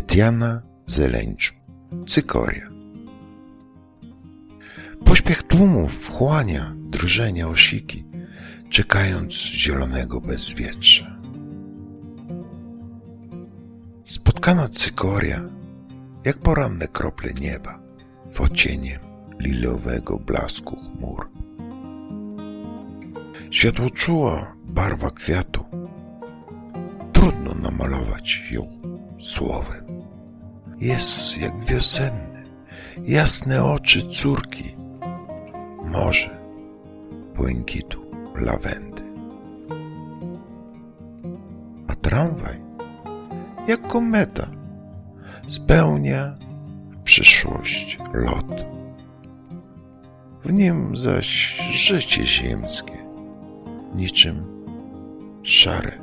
Diana Zeleńczu, Cykoria. Pośpiech tłumów wchłania drżenie osiki, czekając zielonego bezwietrza. Spotkana cykoria, jak poranne krople nieba, w ocieniem lilowego blasku chmur. Światłoczuła barwa kwiatu. Trudno namalować ją słowem. Jest jak wiosenny, jasne oczy córki, morze błękitu lawendy. A tramwaj, jak kometa, spełnia w przyszłość lot. W nim zaś życie ziemskie, niczym szare